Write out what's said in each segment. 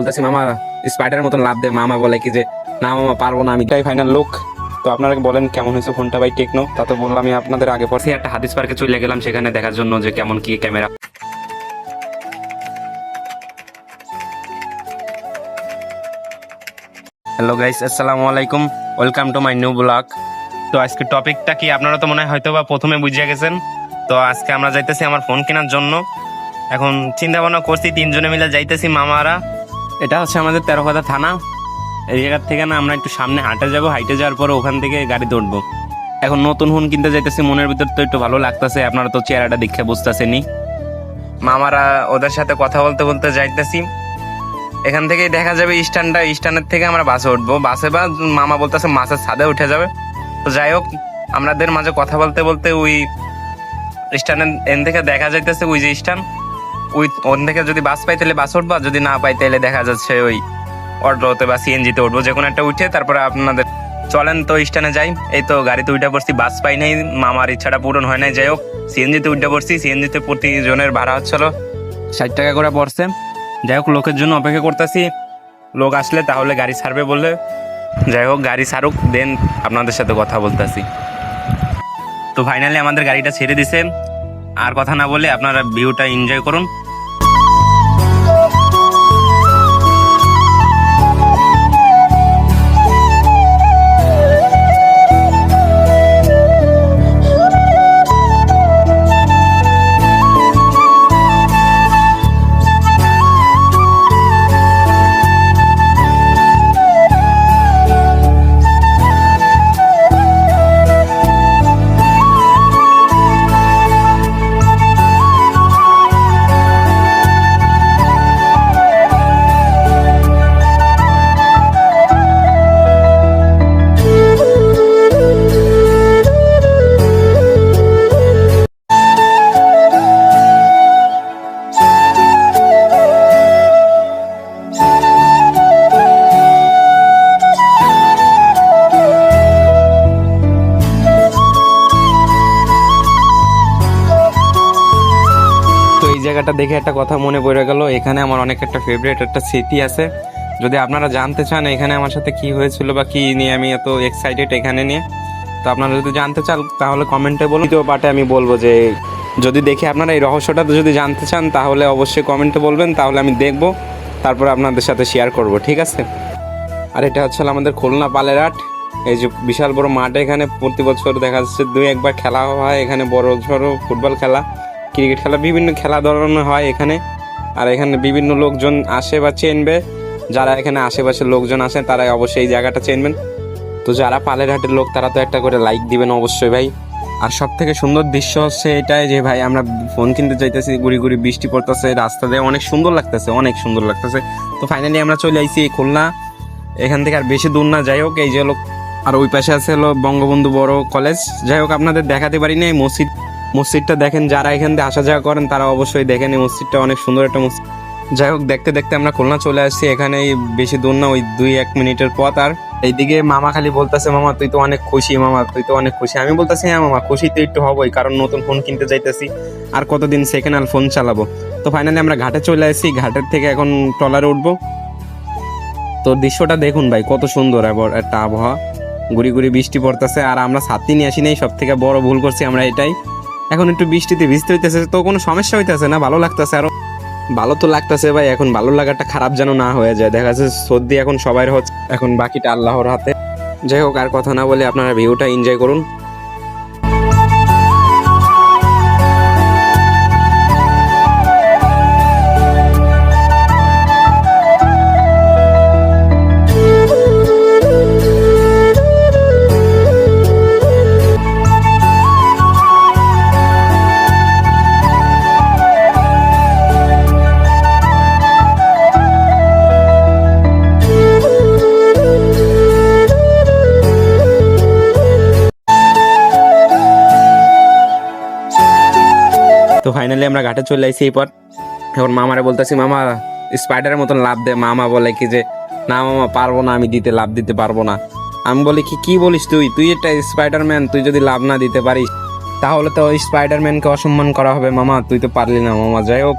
বলতেছি মামা স্পাইডারের মতন লাভ দে। মামা বলে কি যে না মামা পারব না আমি। এটাই ফাইনাল লুক তো আপনারা বলেন কেমন হয়েছে ফোনটা ভাই টেকনো? তা তো বললাম আমি আপনাদের আগে পরে একটা হাদিস পার্কে চলে গেলাম সেখানে দেখার জন্য যে কেমন কি ক্যামেরা হ্যালো গাইস আসসালামু আলাইকুম। Welcome to my new blog তো আজকে টপিকটা কি আপনারা তো মনে হয় হয়তো বা প্রথমে বুঝিয়ে গেছেন। তো আজকে আমরা যাইতেছি আমার ফোন কেনার জন্য। এখন চিন্তা ভাবনা করছি তিনজনে মিলে যাইতেছি মামারা। এটা হচ্ছে আমাদের তেরোখাদা থানা। এই জায়গার থেকে না আমরা একটু সামনে হাঁটে যাব, হাইটে যাওয়ার পরে ওখান থেকে গাড়িতে উঠবো এখন নতুন হুন কিনতে যাইতেছি, মনের ভিতর তো একটু ভালো লাগতেছে, আপনারা তো চেহারাটা দেখে বুঝতেছেনি মামারা ওদের সাথে কথা বলতে বলতে যাইতেছি। এখান থেকে দেখা যাবে স্ট্যান্ডটা, স্ট্যান্ডের থেকে আমরা বাসে উঠবো। বাসে বা মামা বলতেছে মাছের ছাদে উঠে যাবে। তো যাই হোক, আমাদের মাঝে কথা বলতে বলতে ওই স্ট্যান্ডের এন থেকে দেখা যাইতেছে ওই যে স্ট্যান্ড। ওই ওন থেকে যদি বাস পাই তাহলে বাস উঠবো যদি না পাই তাহলে দেখা যাচ্ছে ওই অটোতে বা সিএনজিতে উঠবো, যে কোনো একটা উঠে তারপরে আপনাদের চলেন তো স্ট্যান্ডে যাই। এই তো গাড়িতে উঠে পড়ছি, বাস পাই নাই, মামার ইচ্ছাটা পূরণ হয় নাই। যাই হোক সিএনজিতে উঠে পড়ছি সিএনজিতে প্রতিজনের ভাড়া হচ্ছিল ষাট টাকা করে পড়ছে। যাই হোক, লোকের জন্য অপেক্ষা করতেছি। লোক আসলে তাহলে গাড়ি ছাড়বে বললে যাই হোক, গাড়ি ছাড়ুক, দেন আপনাদের সাথে কথা বলতেছি। তো ফাইনালি আমাদের গাড়িটা ছেড়ে দিছে। আর কথা না বলে আপনারা ভিউটা এনজয় করুন। জায়গাটা দেখে একটা কথা মনে পড়ে গেল। এখানে আমার অনেক একটা ফেভারিট একটা স্মৃতি আছে। যদি আপনারা জানতে চান এখানে আমার সাথে কি হয়েছিল বা কি নিয়ে আমি এত এক্সাইটেড এখানে নিয়ে, তো আপনারা যদি জানতে চান, তাহলে কমেন্টে বলুন। দ্বিতীয় পার্টে আমি বলব যে, যদি দেখে আপনারা এই রহস্যটা যদি জানতে চান, তাহলে অবশ্যই কমেন্টে বলবেন, তাহলে আমি দেখব, তারপর আপনাদের সাথে শেয়ার করব, ঠিক আছে? আর এটা হচ্ছে আমাদের খুলনা পালেরহাট এই যে বিশাল বড় মাঠ এখানে প্রতি বছর দেখা যাচ্ছে, দুই একবার খেলা হয়, এখানে বড় ঝড়ো ফুটবল খেলা। ক্রিকেট খেলা, বিভিন্ন খেলা ধরনের হয় এখানে। আর এখানে বিভিন্ন লোকজন আসে বা চেনবে। যারা এখানে আশেপাশের লোকজন আসে তারা অবশ্যই এই জায়গাটা চেনবেন। তো যারা পালেরহাটের লোক, তারা তো একটা করে লাইক দিবেন অবশ্যই ভাই। আর সব থেকে সুন্দর দৃশ্য হচ্ছে এটাই যে ভাই, আমরা ফোন কিনতে চাইতেছি গুড়ি গুড়ি বৃষ্টি পড়তেছে, রাস্তা দিয়ে অনেক সুন্দর লাগতেছে, অনেক সুন্দর লাগতেছে। তো ফাইনালি আমরা চলে আইছি খুলনা। এখান থেকে আর বেশি দূর না, যাই হোক, এই যে লোক আর ওই পাশে আছে হলো বঙ্গবন্ধু বড় কলেজ যাই হোক, আপনাদের দেখাতে পারি না এই মসজিদ মসজিদটা দেখেন, যারা এখান থেকে আসা যাওয়া করেন, তারা অবশ্যই দেখেন এই মসজিদটা অনেক সুন্দর একটা মসজিদ। যাই হোক, দেখতে দেখতে আমরা খুলনা চলে আসছি। এখানে বেশি দূর না, ওই দুই এক মিনিটের পথ। আর এইদিকে মামা খালি বলতেছে, মামা, তুই তো অনেক খুশি, মামা, তুই তো অনেক খুশি। আমি বলতেছি হ্যাঁ মামা, খুশি তো একটু হবই, কারণ নতুন ফোন কিনতে যাইতেছি। আর কতদিন সেকেন্ড হ্যান্ড ফোন চালাবো? তো ফাইনালি আমরা ঘাটে চলে আসছি। ঘাটের থেকে এখন ট্রলারে উঠবো। তো দৃশ্যটা দেখুন ভাই, কত সুন্দর একটা আবহাওয়া। গুড়ি গুড়ি বৃষ্টি পড়তেছে, আর আমরা ছাতি নিয়ে আসি নাই সব থেকে বড় ভুল করছি আমরা এটাই। এখন একটু বৃষ্টিতে ভিজতে হইতেছে, তো কোনো সমস্যা হইতেছে না, ভালো লাগতেছে আরও। ভালো তো লাগতেছে ভাই, এখন ভালো লাগাটা খারাপ যেন না হয়ে যায়। দেখা যাচ্ছে সর্দি এখন সবাই হচ্ছে, এখন বাকিটা আল্লাহর হাতে। যাই হোক, আর কথা না বলে আপনারা ভিউটা এনজয় করুন। ফাইনালি আমরা ঘাটে চলে আসছি এই পর এখন মামারে বলতেছি, মামা স্পাইডারের মতন লাভ দে। মামা বলে কি যে, না মামা, পারব না, আমি দিতে লাভ দিতে পারব না। আমি বলি, কি কি বলিস তুই? তুই একটা স্পাইডারম্যান তুই যদি লাভ না দিতে পারিস, তাহলে তো ওই স্পাইডারম্যানকে অসম্মান করা হবে। মামা, তুই তো পারলি না, মামা, যাই হোক।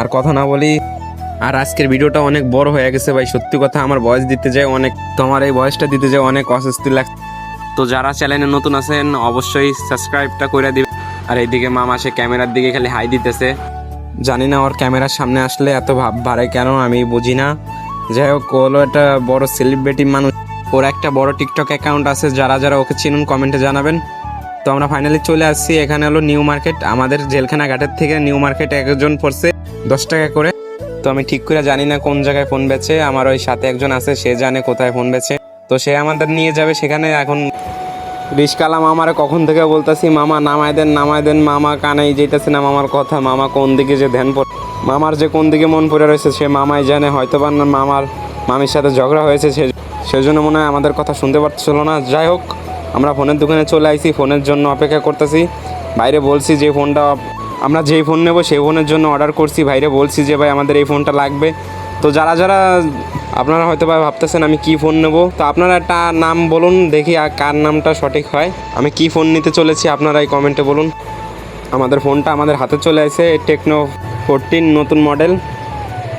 আর কথা না বলি, আর আজকের ভিডিওটা অনেক বড় হয়ে গেছে ভাই। সত্যি কথা, আমার বয়স দিতে যায় অনেক, তোমার এই বয়সটা দিতে যায় অনেক অস্বস্তি লাগছে তো যারা চ্যানেলে নতুন আছেন, অবশ্যই সাবস্ক্রাইবটা করে দিবে। আর এইদিকে মামা সে ক্যামেরার দিকে খালি হাই দিতেছে। জানি না ওর ক্যামেরার সামনে আসলে এত ভাব বাড়ে কেন, আমি বুঝি না। যাই হোক হলো একটা বড় সেলিব্রিটি মানুষ। ওর একটা বড় টিকটক অ্যাকাউন্ট আছে, যারা যারা ওকে চিনুন কমেন্টে জানাবেন। তো আমরা ফাইনালি চলে আসছি, এখানে হলো নিউ মার্কেট আমাদের জেলখানা ঘাটের থেকে নিউ মার্কেট একজন পড়ছে, দশ টাকা করে। তো আমি ঠিক করে জানি না কোন জায়গায় ফোন বেছে আমার ওই সাথে একজন আছে, সে জানে কোথায় ফোন বেছে তো সে আমাদের নিয়ে যাবে সেখানে, এখন রিস্কালা মামারে কখন থেকে বলতেছি, মামা, নামায় দেন নামায় দেন, মামা কানাই যেতেছে না মামার কথা, মামা কোন দিকে যে ধ্যান পড়ে মামার যে কোন দিকে মন পড়ে রয়েছে, সে মামাই জানে হয়তো বা মামার মামির সাথে ঝগড়া হয়েছে, সে সেজন্য মনে হয় আমাদের কথা শুনতে পারছিল না। যাই হোক, আমরা ফোনের দোকানে চলে আইছি, ফোনের জন্য অপেক্ষা করতেছি। বাইরে বলছি যে ফোনটা আমরা যেই ফোন নেব, সেই ফোনের জন্য অর্ডার করছি। বাইরে বলছি যে, ভাই, আমাদের এই ফোনটা লাগবে। তো যারা যারা আপনারা হয়তো বা ভাবতেছেন আমি কি ফোন নেব। তো আপনারা একটা নাম বলুন, দেখি কার নামটা সঠিক হয়। আমি কি ফোন নিতে চলেছি, আপনারা এই কমেন্টে বলুন। আমাদের ফোনটা আমাদের হাতে চলে আসে টেকনো ফোরটিন নতুন মডেল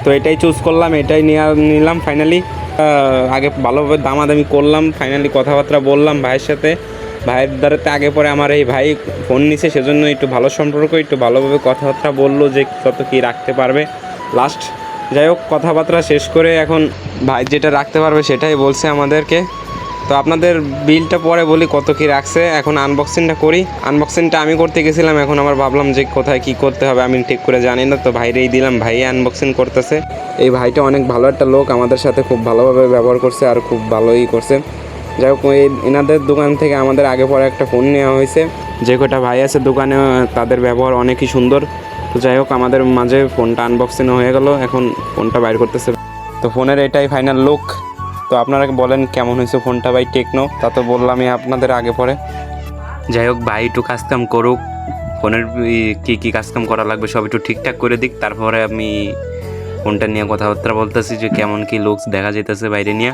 তো এটাই চুজ করলাম, এটাই নিলাম ফাইনালি আগে ভালোভাবে দামাদামি করলাম ফাইনালি কথাবার্তা বললাম ভাইয়ের সাথে। ভাইয়ের দ্বারাতে আগে পরে আমার এই ভাই ফোন নিছে, সেজন্য একটু ভালো সম্পর্ক, একটু ভালোভাবে কথাবার্তা বলল যে কত কী রাখতে পারবে। লাস্ট যাই হোক, কথাবার্তা শেষ করে এখন ভাই যেটা রাখতে পারবে সেটাই বলছে আমাদেরকে। তো আপনাদের বিলটা পরে বলি কত কি রাখছে। এখন আনবক্সিংটা করি। আনবক্সিংটা আমি করতে গেছিলাম, এখন আমার ভাবলাম যে কোথায় কি করতে হবে, আমি ঠিক করে জানি না। তো ভাইরেই দিলাম ভাই আনবক্সিং করতেছে। এই ভাইটা অনেক ভালো একটা লোক, আমাদের সাথে খুব ভালোভাবে ব্যবহার করছে আর খুব ভালোই করছে। যাই হোক, এই এনাদের দোকান থেকে আমাদের আগে পরে একটা ফোন নেওয়া হয়েছে। যে কটা ভাই আছে দোকানে, তাদের ব্যবহার অনেকই সুন্দর। তো যাই হোক, আমাদের মাঝে ফোনটা আনবক্সিং হয়ে গেল, এখন ফোনটা বাইর করতেছে। তো ফোনের এটাই ফাইনাল লুক তো আপনারা বলেন কেমন হয়েছে ফোনটা ভাই টেকনো? তা তো বললামই আপনাদের আগে পরে। যাই হোক ভাই, একটু কাজকাম করুক। ফোনের কি কি কাজকাম করা লাগবে সব একটু ঠিকঠাক করে দিক। তারপরে আমি ফোনটা নিয়ে কথাবার্তা বলতেছি যে কেমন কি লুকস দেখা যেতেছে বাইরে নিয়ে।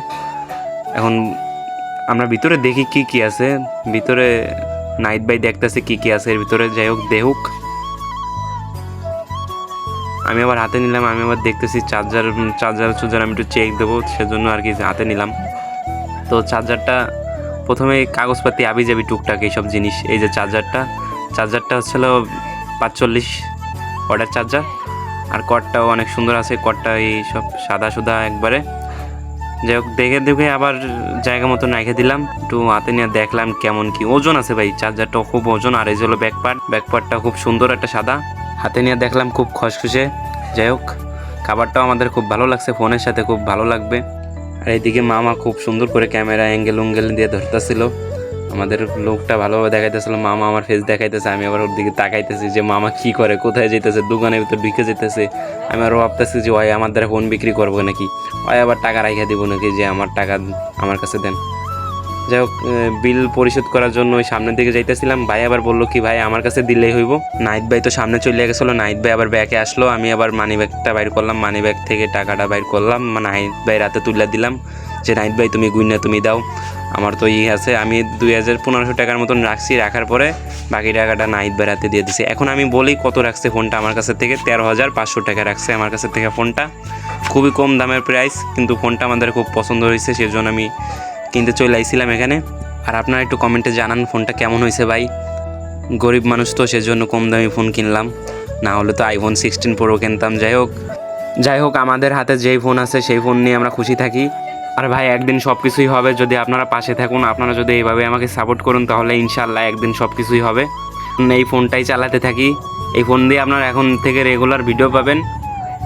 এখন আমরা ভিতরে দেখি কি কি আছে। ভিতরে নাইট বাই দেখতেছি কি কি আছে। এর ভিতরে যাই হোক দেহুক আমি আবার হাতে নিলাম, আমি আবার দেখতেছি চার্জার চার্জার চুজার আমি একটু চেক দেবো, সেজন্য আর কি হাতে নিলাম। তো চার্জারটা প্রথমে কাগজপাতি আবি যাবি টুকটাক এইসব জিনিস, এই যে চার্জারটা চার্জারটা হচ্ছিল পাঁচচল্লিশ ওয়াটার চার্জার আর কটটাও অনেক সুন্দর আছে কটটা এই সব সাদা সুদা একবারে। যাই হোক, দেখে দেখে আবার জায়গা মতো রেখে দিলাম, একটু হাতে নিয়ে দেখলাম কেমন কি। ওজন আছে ভাই চার্জারটাও খুব ওজন, আর এই হলো ব্যাকপার্ট ব্যাকপার্টটা খুব সুন্দর একটা সাদা। হাতে নিয়ে দেখলাম খুব খসখসে। যাই হোক, খাবারটাও আমাদের খুব ভালো লাগছে, ফোনের সাথে খুব ভালো লাগবে। আর এইদিকে মামা খুব সুন্দর করে ক্যামেরা অ্যাঙ্গেল উঙ্গেল দিয়ে ধরতেছিল। আমাদের লোকটা ভালোভাবে দেখাইতেছিল, মামা আমার ফেস দেখাইতেছে, আমি আবার ওর দিকে তাকাইতেছি যে মামা কি করে, কোথায় যেতেছে দোকানের ভিতর ঢুকে যেতেছে আমি আরও ভাবতেছি যে ওই আমার দ্বারা ফোন বিক্রি করব নাকি? ওই আবার টাকা রাখা দিব নাকি? যে, আমার টাকা আমার কাছে দেন। যাই হোক বিল পরিশোধ করার জন্য ওই সামনের দিকে যাইতেছিলাম। ভাই আবার বলল কি, ভাই, আমার কাছে দিলেই হইব। নাইট ভাই তো সামনে চলে গেছিল। নাইট ভাই আবার ব্যাগে আসলো। আমি আবার মানি ব্যাগটা বাইর করলাম। মানি ব্যাগ থেকে টাকাটা বাইর করলাম। মানে নাইট ভাই রাতে তুলে দিলাম যে নাইট ভাই, তুমি গুইনা তুমি দাও। আমার তো ই আছে। আমি দুই হাজার পনেরোশো টাকার মতন রাখছি। রাখার পরে বাকি টাকাটা নাইট রাতে দিয়ে দিছি। এখন আমি বলি কত রাখছে ফোনটা আমার কাছে থেকে? তেরো হাজার পাঁচশো টাকা রাখছে আমার কাছে থেকে ফোনটা। খুবই কম দামের প্রাইস কিন্তু ফোনটা আমাদের খুব পছন্দ হয়েছে। সেজন্য আমি কিনতে চলে আইছিলাম এখানে। আর আপনারা একটু কমেন্টে জানান ফোনটা কেমন হয়েছে ভাই। গরিব মানুষ তো সেজন্য কম দামি ফোন কিনলাম। না হলে তো আইফোন সিক্সটিন প্রো কিনতাম, যাই হোক। যাই হোক, আমাদের হাতে যেই ফোন আছে সেই ফোন নিয়ে আমরা খুশি থাকি। আর ভাই, একদিন সব কিছুই হবে। যদি আপনারা পাশে থাকুন, আপনারা যদি এইভাবে আমাকে সাপোর্ট করুন, তাহলে ইনশাল্লাহ একদিন সব কিছুই হবে। এই ফোনটাই চালাতে থাকি। এই ফোন দিয়ে আপনারা এখন থেকে রেগুলার ভিডিও পাবেন।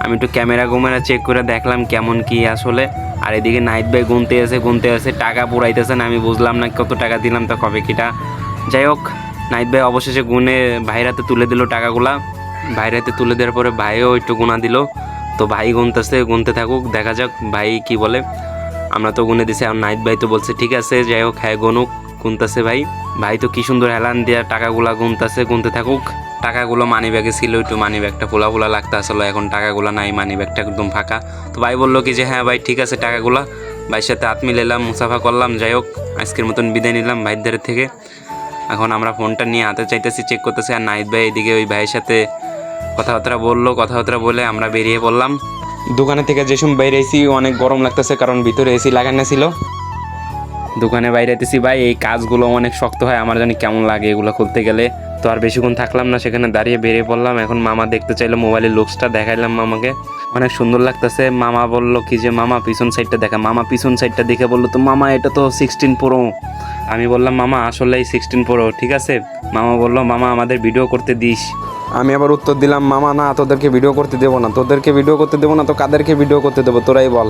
আমি একটু ক্যামেরা গুমেরা চেক করে দেখলাম কেমন কি আসলে। আর এদিকে নাইট ভাই গুনতে আছে গুনতে আছে টাকা পুরাইতেছে না, আমি বুঝলাম না কত টাকা দিলাম, তা কবে কিটা। যাই হোক, নাইট ভাই অবশেষে গুনে ভাইরাতে তুলে দিল টাকাগুলা। ভাইরাতে তুলে দেওয়ার পরে ভাইও একটু গুণা দিল। তো ভাই গুনতেছে, গুনতে থাকুক, দেখা যাক ভাই কি বলে। আমরা তো গুনে দিছি, আর নাইট ভাই তো বলছে, ঠিক আছে, যাই হোক হ্যাঁ গুনুক। গুনতেছে ভাই। ভাই তো কি সুন্দর হেলান দিয়া টাকাগুলা গুনতেছে, গুনতে থাকুক। টাকাগুলো মানি ব্যাগে ছিল, একটু মানি ব্যাগটা ফোলা ফোলা লাগতে আসলে। এখন টাকাগুলো নাই মানি ব্যাগটা একদম ফাঁকা। তো ভাই বলল কি যে হ্যাঁ ভাই, ঠিক আছে টাকাগুলা। ভাইয়ের সাথে হাত মিলালাম মুসাফা করলাম, যাই হোক, আজকের মতন বিদায় নিলাম ভাইদের থেকে। এখন আমরা ফোনটা নিয়ে হাতে চাইতেছি চেক করতেছি। আর নাইট ভাই এদিকে ওই ভাইয়ের সাথে কথাবার্তা বলল। কথাবার্তা বলে আমরা বেরিয়ে পড়লাম। দোকানে থেকে যেসব এসি, অনেক গরম লাগতেছে, কারণ ভিতরে এসি লাগানো ছিল। দোকানে বাইরে আইতেছি ভাই, এই কাজগুলো অনেক শক্ত হয়, আমার জানি কেমন লাগে এগুলো খুলতে গেলে। তো আর বেশিক্ষণ থাকলাম না, সেখানে দাঁড়িয়ে বেরিয়ে পড়লাম। এখন মামা দেখতে চাইলো মোবাইলের লুকসটা দেখাইলাম মামাকে। অনেক সুন্দর লাগতেছে। মামা বলল, কি যে মামা, পিছন সাইডটা দেখা। মামা পিছন সাইডটা দেখে বলল, তো মামা, এটা তো সিক্সটিন প্রো আমি বললাম, মামা আসলেই সিক্সটিন প্রো ঠিক আছে? মামা বলল, মামা, আমাদের ভিডিও করতে দিস। আমি আবার উত্তর দিলাম, মামা, না, তোদেরকে ভিডিও করতে দেবো না। তোদেরকে ভিডিও করতে দেবো না, তো কাদেরকে ভিডিও করতে দেবো? তোরাই বল।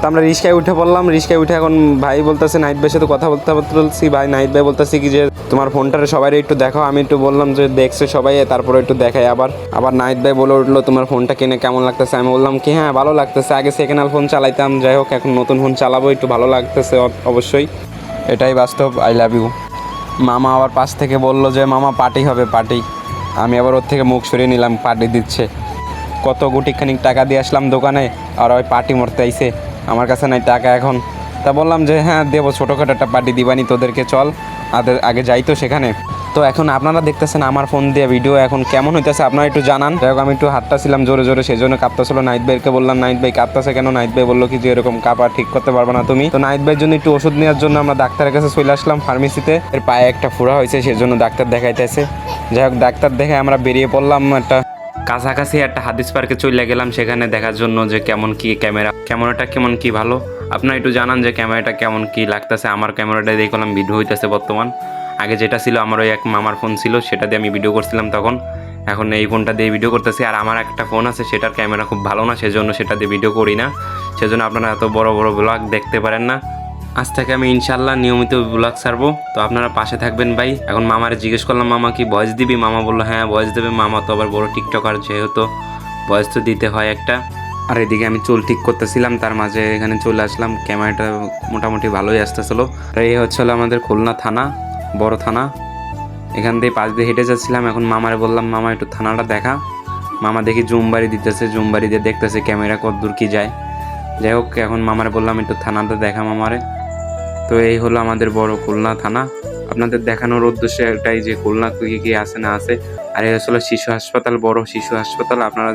তো আমরা রিস্কায় উঠে পড়লাম, রিস্কায় উঠে এখন ভাই বলতেছে নাইট ভাইয়ের সাথে কথা বলতে বলছি। ভাই নাইট ভাই বলতেছি কি যে, তোমার ফোনটারে সবাই একটু দেখাও। আমি একটু বললাম যে, দেখছে সবাই, তারপরে একটু দেখাই আবার। আবার নাইট ভাই বলে উঠল, তোমার ফোনটা কিনে কেমন লাগতেছে? আমি বললাম কি হ্যাঁ ভালো লাগতেছে। আগে সেকেন্ড হ্যান্ড ফোন চালাইতাম, যাই হোক, এখন নতুন ফোন চালাবো, একটু ভালো লাগতেছে অবশ্যই। এটাই বাস্তব আই লাভ ইউ মামা আবার পাশ থেকে বলল যে, মামা, পার্টি হবে, পার্টি। আমি আবার ওর থেকে মুখ সরিয়ে নিলাম, পার্টি দিচ্ছে। কত গুটিখানিক টাকা দিয়ে আসলাম দোকানে, আর ওই পার্টি মরতে আইছে। আমার কাছে নাই টাকা এখন। তা বললাম যে হ্যাঁ দেবো ছোটোখাটো একটা পার্টি দিবানি তোদেরকে, চল। আদের, আগে যাই তো সেখানে। তো এখন আপনারা দেখতেছেন আমার ফোন দিয়ে ভিডিও এখন কেমন হইতেছে আপনারা একটু জানান। যাই আমি একটু হাতটা ছিলাম জোরে জোরে সেই জন্য কাঁপতেছিল। নাইট ভাইকে বললাম, নাইট ভাই, কাঁপতেছে কেন? নাইট ভাই বলল কি যে, এরকম কাঁপা ঠিক করতে পারবে না তুমি। তো নাইট ভাইয়ের জন্য একটু ওষুধ নেওয়ার জন্য আমরা ডাক্তারের কাছে চলে আসলাম ফার্মেসিতে এর পায়ে একটা ফোড়া হয়েছে সেই জন্য ডাক্তার দেখাইতেছে। যাই হোক, ডাক্তার দেখে আমরা বেরিয়ে পড়লাম একটা কাছাকাছি একটা হাদিস পার্কে চলে গেলাম, সেখানে দেখার জন্য যে কেমন কি ক্যামেরা, ক্যামেরাটা কেমন কি ভালো? আপনারা একটু জানান যে ক্যামেরাটা কেমন কি লাগতেছে। আমার ক্যামেরাটা দেখলাম ভিডিও হইতেছে বর্তমান। আগে যেটা ছিল, আমার ওই এক মামার ফোন ছিল, সেটা দিয়ে আমি ভিডিও করছিলাম তখন। এখন এই ফোনটা দিয়ে ভিডিও করতেছি। আর আমার একটা ফোন আছে, সেটার ক্যামেরা খুব ভালো না, সেজন্য সেটা দিয়ে ভিডিও করি না। সেজন্য আপনারা এত বড় বড় ব্লগ দেখতে পারেন না। আজ থেকে আমি ইনশাল্লাহ নিয়মিত ব্লগ ছাড়বো। তো আপনারা পাশে থাকবেন ভাই। এখন মামারে জিজ্ঞেস করলাম, মামা কি ভয়েস দিবি? মামা বলল হ্যাঁ ভয়েস দেবে মামা। তো আবার বড় টিকটকার যেহেতু ভয়েস তো দিতে হয় একটা। আর এদিকে আমি চুল ঠিক করতেছিলাম, তার মাঝে এখানে চলে আসলাম। ক্যামেরাটা মোটামুটি ভালোই আসতেছিল। আর এই হচ্ছে হলো আমাদের খুলনা থানা, বড় থানা। এখান দিয়ে পাশ দিয়ে হেঁটে যাচ্ছিলাম। এখন মামারে বললাম, মামা, একটু থানাটা দেখা। মামা দেখি জুমবাড়ি দিতেছে, জুমবাড়ি দিয়ে দেখতেছে ক্যামেরা কত দূর কি যায়। যাই হোক, এখন মামারে বললাম, একটু থানাটা দেখা মামারে। তো এই হলো আমাদের বড় খুলনা থানা। আপনাদের দেখানোর উদ্দেশ্য এটাই যে খুলনা কি কি আছে না আছে। আর এই হলো শিশু হাসপাতাল, বড় শিশু হাসপাতাল। আপনারা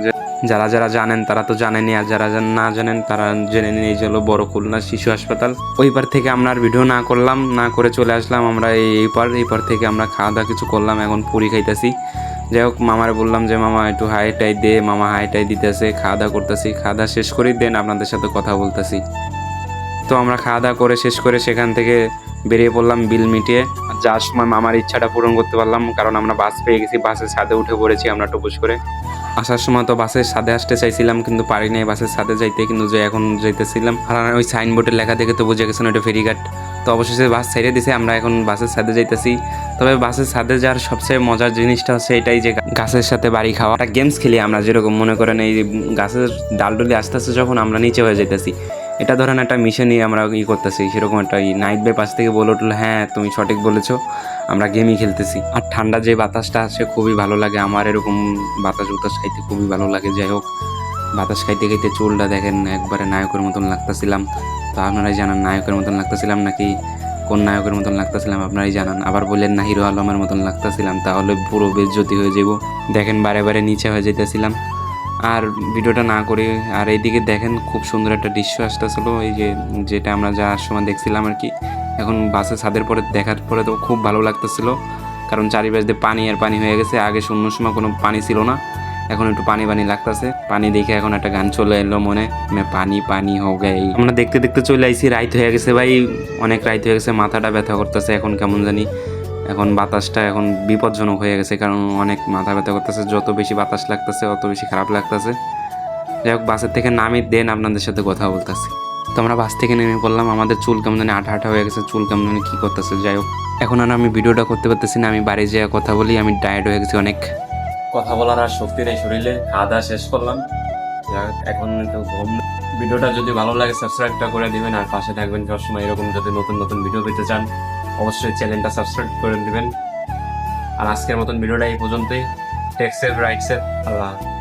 যারা যারা জানেন তারা তো জানেনই, আর যারা না জানেন তারা জেনে নিন এই যে হলো বড় খুলনা শিশু হাসপাতাল। ওই পার থেকে আমরা আর ভিডিও না করলাম, না করে চলে আসলাম আমরা এই পার। এই পার থেকে আমরা খাওয়া দাওয়া কিছু করলাম, এখন পুরি খাইতেছি। যাই হোক, মামারে বললাম যে, মামা, একটু হাইটাই দে। মামা হাইটাই দিতেছে, খাওয়া দাওয়া করতেছি। খাওয়া দাওয়া শেষ করেই দেন আপনাদের সাথে কথা বলতেছি। তো আমরা খাওয়া দাওয়া করে শেষ করে সেখান থেকে বেরিয়ে পড়লাম বিল মিটিয়ে। যাওয়ার সময় মামার ইচ্ছাটা পূরণ করতে পারলাম, কারণ আমরা বাস পেয়ে গেছি, বাসের ছাদে উঠে পড়েছি আমরা টুপুস করে। আসার সময় তো বাসের ছাদে আসতে চাইছিলাম, কিন্তু পারি নাই বাসের ছাদে যাইতে, কিন্তু যে এখন যাইতেছিলাম। আর ওই সাইনবোর্ডে লেখা দেখে তো বুঝে গেছেন ওটা ফেরিঘাট। তো অবশেষে বাস ছেড়ে দিছে, আমরা এখন বাসের ছাদে যাইতেছি। তবে বাসের ছাদে যাওয়ার সবচেয়ে মজার জিনিসটা হচ্ছে এটাই যে গাছের সাথে বাড়ি খাওয়া। একটা গেমস খেলি আমরা, যেরকম মনে করেন এই গাছের ডালডুলি আস্তে আস্তে যখন আমরা নিচে হয়ে যাইতেছি। এটা ধরেন একটা মিশনই আমরা ই করতেছি, সেরকম একটা নাইট বাই পাশ থেকে বলে উঠল হ্যাঁ তুমি সঠিক বলেছ, আমরা গেমই খেলতেছি। আর ঠান্ডা যে বাতাসটা আছে খুবই ভালো লাগে, আমার এরকম বাতাস উতাস খাইতে খুবই ভালো লাগে, যাই হোক। বাতাস খাইতে খাইতে চুলটা দেখেন একবারে নায়কের মতন লাগতেছিলাম। তো আপনারাই জানান নায়কের মতন লাগতেছিলাম নাকি কোন নায়কের মতন লাগতেছিলাম, আপনারাই জানান। আবার বললেন না, হিরো আলমের মতন লাগতেছিলাম, তাহলে পুরো বেজ্জতি হয়ে যাব দেখেন বারে বারে নিচে হয়ে যেতেছিলাম আর ভিডিওটা না করে, আর এইদিকে দেখেন খুব সুন্দর একটা দৃশ্য আসতেছিল, এই যে যেটা আমরা যাওয়ার সময় দেখছিলাম আর কি। এখন বাসে ছাদের পরে দেখার পরে তো খুব ভালো লাগতেছিল, কারণ চারিপাশ দিয়ে পানি আর পানি হয়ে গেছে, আগে শূন্য সময় কোনো পানি ছিল না, এখন একটু পানি পানি লাগতেছে। পানি দেখে এখন একটা গান চলে এলো মনে, মে পানি পানি হো গেই। আমরা দেখতে দেখতে চলে আইছি, রাইত হয়ে গেছে ভাই, অনেক রাইত হয়ে গেছে, মাথাটা ব্যথা করতেছে, এখন কেমন জানি। এখন বাতাসটা এখন বিপজ্জনক হয়ে গেছে, কারণ অনেক মাথা ব্যথা করতেছে। যত বেশি বাতাস লাগতেছে, অত বেশি খারাপ লাগতেছে। যাই হোক, বাসের থেকে নামি, দেন আপনাদের সাথে কথা বলতেছি। তো আমরা বাস থেকে নেমে পড়লাম, আমাদের চুল কেমন জানি আঠা আঠা হয়ে গেছে, চুল কেমন জানি কী করতেছে, যাই হোক। এখন আর আমি ভিডিওটা করতে পারতেছি না, আমি বাড়ি যেয়ে কথা বলি, আমি টায়ার্ড হয়ে গেছি অনেক। কথা বলার আর শক্তি নেই শরীরে, খাওয়া শেষ করলাম। এখন ভিডিওটা যদি ভালো লাগে সাবস্ক্রাইবটা করে দিবেন, আর পাশে থাকবেন সবসময়, এরকম যদি নতুন নতুন ভিডিও পেতে চান। অবশ্যই চ্যানেলটা সাবস্ক্রাইব করে নেবেন আর আজকের মতন ভিডিওটা এই পর্যন্তই। টেক্সের রাইটসের আল্লাহ।